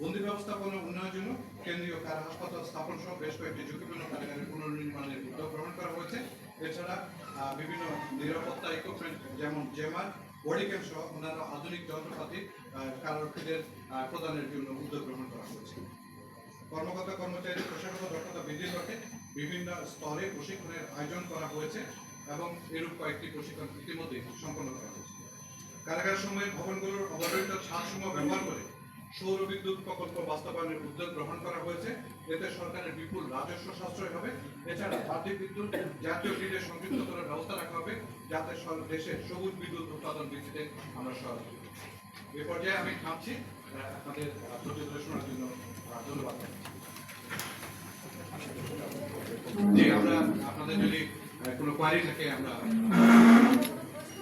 বন্দি ব্যবস্থাপনা উন্নয়নের জন্য কেন্দ্রীয় কারা হাসপাতাল স্থাপন সহ বেশ কয়েকটি ঝুঁকিপূর্ণ কারাগারের পুনর্নির্মাণের উদ্যোগ গ্রহণ করা হয়েছে। এছাড়া বিভিন্ন নিরাপত্তা ইকুইপমেন্ট যেমন জেমার বডি ক্যাম সহ অন্যান্য আধুনিক যন্ত্রপাতি কারারক্ষীদের প্রদানের জন্য উদ্যোগ গ্রহণ করা হয়েছে। কর্মকর্তা কর্মচারী প্রশাসন দক্ষতা বৃদ্ধির লক্ষ্যে বিভিন্ন স্তরে প্রশিক্ষণের আয়োজন করা হয়েছে এবং এরূপ কয়েকটি প্রশিক্ষণ ইতিমধ্যে সম্পন্ন করা হয়েছে। কারাগার সময়ে ভবনগুলোর অবহেলিত ছাদসমূহ ব্যবহার করে সৌর বিদ্যুৎ প্রকল্প বাস্তবায়নের উদ্যোগ গ্রহণ করা হয়েছে। এতে সরকারের বিপুল রাজস্ব সাশ্রয় হবে। এছাড়া বাড়তি বিদ্যুৎ জাতীয় গ্রিডে সংযুক্ত করার ব্যবস্থা রাখা হবে যাতে দেশে সবুজ বিদ্যুৎ উৎপাদন বৃদ্ধিতে আমরা সহায়তা করি। এ পর্যায়ে আমি থামছি। আপনাদের প্রতিবেদন শোনার জন্য ধন্যবাদ। জি, আমরা আপনাদের যদি কোনো কোয়ারি থাকে, আমরা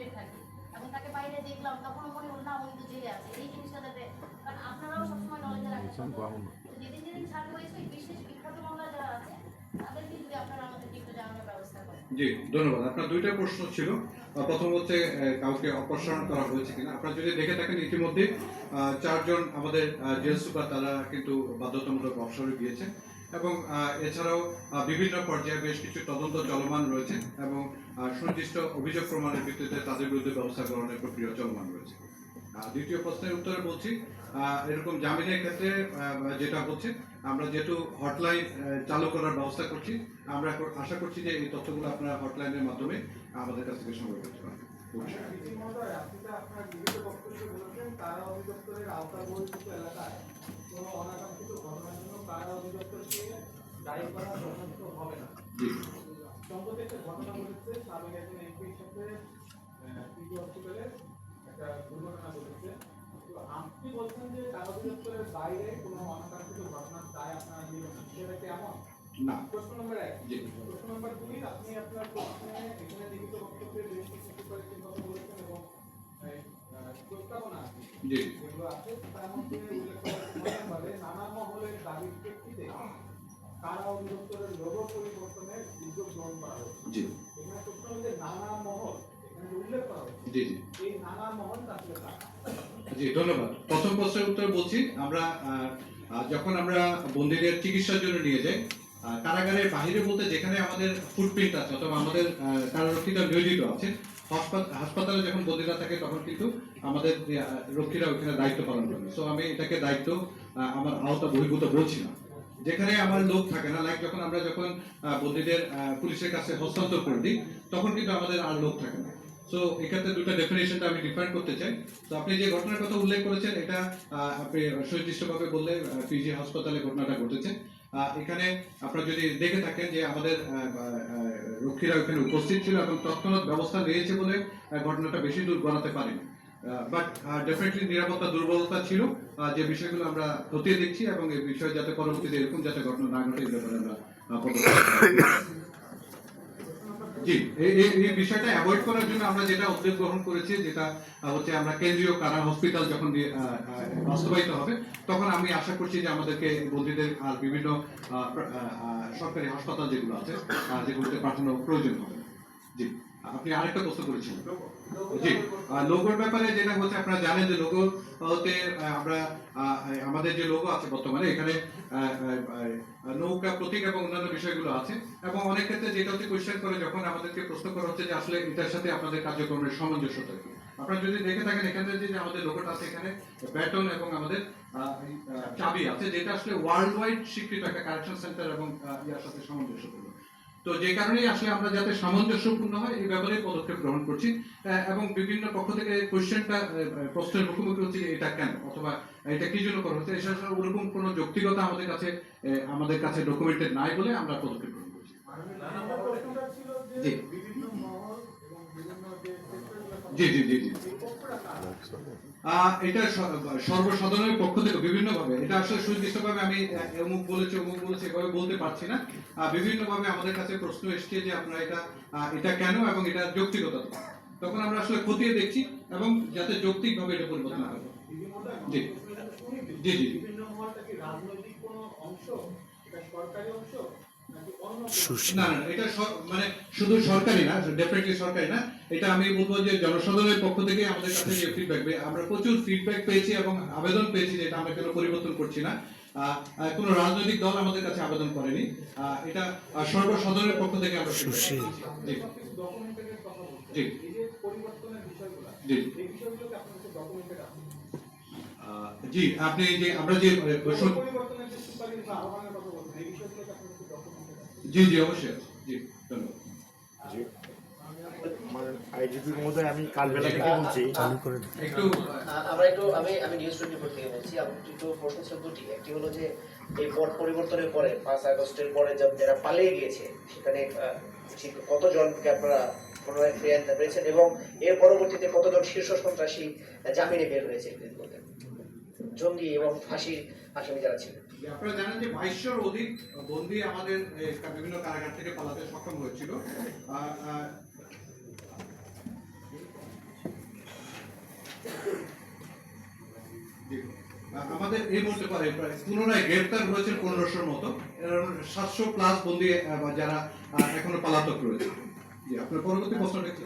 আপডেট থাকি এবং তাকে বাইরে দেখলাম তখনও মনে হলো না উনি তো জেলে আছে। এই জিনিসটা যাতে কারণ আপনারাও সবসময় নলেজে রাখেন যেদিন যেদিন ছাড় হয়েছে বিশেষ বিখ্যাত মামলা যারা আছে তাদেরকে যদি আপনারা আমাদেরকে একটু জানানোর ব্যবস্থা করেন। জি ধন্যবাদ। আপনার দুইটা প্রশ্ন ছিল। প্রথম হচ্ছে আহ, কাউকে অপসারণ করা হয়েছে কিনা? আপনারা যদি দেখে থাকেন ইতিমধ্যে আহ, চারজন আমাদের জেল সুপার তারা কিন্তু বাধ্যতামূলক অবসরে গিয়েছে। এবং এছাড়াও বিভিন্ন পর্যায়ে বেশ কিছু তদন্ত চলমান রয়েছে এবং সুনির্দিষ্ট অভিযোগ প্রমাণের ভিত্তিতে তাদের বিরুদ্ধে ব্যবস্থা গ্রহণের প্রক্রিয়া চলমান রয়েছে দ্বিতীয় প্রশ্নের উত্তরে বলছি এরকম জামিনের ক্ষেত্রে যেটা হচ্ছে আমরা যেহেতু হটলাইন চালু করার ব্যবস্থা করছি আমরা আশা করছি যে এই তথ্যগুলো আপনারা হটলাইনের মাধ্যমে আমাদের কাছ থেকে সংগ্রহ করতে পারবেন ভবিষ্যতে। মহোদয়, আপনি তো আপনার লিখিত বক্তব্যে বলেছেন, কারা অধিদপ্তরের এলাকায় কোনো অনাকাঙ্ক্ষিত ঘটনার জন্য কারা অধিদপ্তরকে দায়ী করা যথেষ্ট হবে না। জি। সম্প্রতি একটা ঘটনা ঘটেছে, সাবেক একজন এমপির সাথে পিজি হসপিটালে একটা দুর্ঘটনা ঘটেছে। তো আপনি বলছেন যে কারা অধিদপ্তরের বাইরে কোনো অনাকাঙ্ক্ষিত ঘটনার দায় আপনারা নেবেন না। বিষয়টা না। প্রশ্ন নম্বর এক। প্রশ্ন নম্বর দুই আপনি আপনার প্রশ্নে এখানে লিখিত বক্তব্যে বেশ কিছু কথা বলেছেন এবং প্রস্তাবনা আছে। যেগুলো আছে। তার মধ্যে উল্লেখ করা নানা মহলের দাবির প্রেক্ষিতে কারা অধিদপ্তরের লোগো পরিবর্তনের উদ্যোগ গ্রহণ করা হয়েছে। জি। এখানে প্রশ্ন হচ্ছে নানা মহল এখানে উল্লেখ করা হচ্ছে জি জি। এই নানা মহল আসলে জি ধন্যবাদ। প্রথম প্রশ্নের উত্তর বলছি আমরা যখন আমরা বন্দীদের চিকিৎসার জন্য নিয়ে যাই কারাগারের বাইরে বলতে যেখানে আমাদের ফুটপ্রিন্ট আছে অথবা আমাদের কারারক্ষীরা নিয়োজিত আছে হাসপাত- হাসপাতালে যখন বন্দীরা থাকে তখন কিন্তু আমাদের রক্ষীরা ওখানে দায়িত্ব পালন করে। সো আমি এটাকে দায়িত্ব আমার আওতা বহির্ভূত বলছি না। যেখানে আমার লোক থাকে না লাইক যখন আমরা যখন বন্দীদের পুলিশের কাছে হস্তান্তর করে দিই, তখন কিন্তু আমাদের আর লোক থাকে না। সো এক্ষেত্রে দুটো ডেফিনেশনটা আমি ডিফাইন করতে চাই। তো আপনি যে ঘটনার কথা উল্লেখ করেছেন, এটা আপনি সুনির্দিষ্টভাবে বললে পিজি হাসপাতালে ঘটনাটা ঘটেছে। এখানে আপনারা যদি দেখে থাকেন যে আমাদের রক্ষীরা ওখানে উপস্থিত ছিল এবং তৎক্ষণাৎ ব্যবস্থা নিয়েছে বলে ঘটনাটা বেশি দূর গড়াতে পারেনি। বাট ডেফিনেটলি নিরাপত্তা দুর্বলতা ছিল। যে বিষয়গুলো আমরা খতিয়ে দেখছি এবং এই বিষয়ে যাতে পরবর্তীতে এরকম যাতে ঘটনা না ঘটে ব্যাপারে আমরা এই বিষয়টা অ্যাভয়েড করার জন্য আমরা যেটা উদ্যোগ গ্রহণ করেছি, যেটা হচ্ছে আমরা কেন্দ্রীয় কারা হসপিটাল যখন বাস্তবায়িত হবে, তখন আমি আশা করছি যে আমাদেরকে বন্দীদের আর বিভিন্ন সরকারি হাসপাতাল যেগুলো আছে যেগুলোতে পাঠানো প্রয়োজন হবে। জি, আপনি আরেকটা প্রশ্ন করেছেন জি। লোগোর ব্যাপারে যেটা হচ্ছে, আপনারা জানেন যে আমরা আমাদের যে লোগো আছে বর্তমানে, এখানে নৌকা, প্রতীক এবং অন্যান্য বিষয়গুলো আছে। এবং অনেক ক্ষেত্রে যেটা হচ্ছে কোয়েশ্চেন করে যখন আমাদেরকে প্রশ্ন করা হচ্ছে যে আসলে এটার সাথে আপনাদের কার্যক্রমের সামঞ্জস্যতা কি? আপনারা যদি দেখে থাকেন, এখানে যে আমাদের লোগোটা আছে, এখানে ব্যাটন এবং আমাদের চাবি আছে, যেটা আসলে ওয়ার্ল্ড ওয়াইড স্বীকৃত একটা কারেকশন সেন্টার এবং ইয়ার সাথে সামঞ্জস্যপূর্ণ। তো যে কারণেই আসলে আমরা যাতে সামঞ্জস্যপূর্ণ হয় এই ব্যাপারে পদক্ষেপ গ্রহণ করছি এবং বিভিন্ন পক্ষ থেকে কোয়েশ্চেনটা প্রশ্নের মুখোমুখি হচ্ছে এটা কেন অথবা এটা কি জন্য করা হচ্ছে এসব ওরকম কোনো যৌক্তিকতা আমাদের কাছে আমাদের কাছে ডকুমেন্টেড নাই বলে আমরা পদক্ষেপ গ্রহণ করছি। জি। জি জি জি এটা সর্বসাধারণের পক্ষ থেকে বিভিন্ন ভাবে এটা আসলে সুনির্দিষ্টভাবে আমি অমুক বলেছে অমুক বলেছে এভাবে বলতে পারছি না বিভিন্ন ভাবে আমাদের কাছে প্রশ্ন এসছে যে আপনারা এটা এটা কেন এবং এটা যৌক্তিকতা তখন আমরা আসলে খতিয়ে দেখছি এবং যাতে যৌক্তিক ভাবে এটা পরিবর্তন হয় জি। জি, জি। বিভিন্ন অংশ সরকারি অংশ? না না এটা মানে শুধু সরকারি না ডেফিনেটলি সরকারি না এটা আমি বলব যে জনসাধারণের পক্ষ থেকে আমাদের কাছে যে ফিডব্যাক আমরা প্রচুর ফিডব্যাক পেয়েছি এবং আবেদন পেয়েছি যে এটা আমরা কেন পরিবর্তন করছি না। কোনো রাজনৈতিক দল আমাদের কাছে আবেদন করেনি। এটা সর্বসাধারণের পক্ষ থেকে আমরা জি। আপনি যে আমরা যে আহ, ঘোষণা- পরিবর্তনের যে সুপারিশ বা আহ্বানের কথা বলছেন, এই বিষয়গুলোকে আপনার কাছে documented আছে? জি জি অবশ্যই জি ধন্যবাদ। মানে আইজিপির মধ্যে আমি কালবেলা থেকে বলছি। একটু আমরা একটু আমি আমি নিউজ টোয়েন্টি ফোর থেকে বলছি আমার একটু প্রশ্ন ছিল দুটি একটি হলো যে এই পট পরিবর্তনের পরে পাঁচ আগস্টের পরে যারা পালিয়ে গিয়েছে সেখানে আহ, ঠিক কতজনকে আপনারা পুনরায় ফিরে আনতে পেরেছেন এবং এর পরবর্তীতে কতজন শীর্ষ সন্ত্রাসী জামিনে বের হয়েছে জঙ্গি এবং ফাঁসির আসামি যারা ছিলেন। আপনারা জানেন যে বাইশশোর অধিক বন্দী আমাদের বিভিন্ন কারাগার থেকে পালাতে সক্ষম হয়েছিল। আমাদের এই প্রায় পুনরায় গ্রেপ্তার হয়েছে পনেরোশোর মতো। সাতশো প্লাস বন্দি যারা এখনও পালাতক রয়েছে। আপনার পরবর্তী প্রশ্নটা কি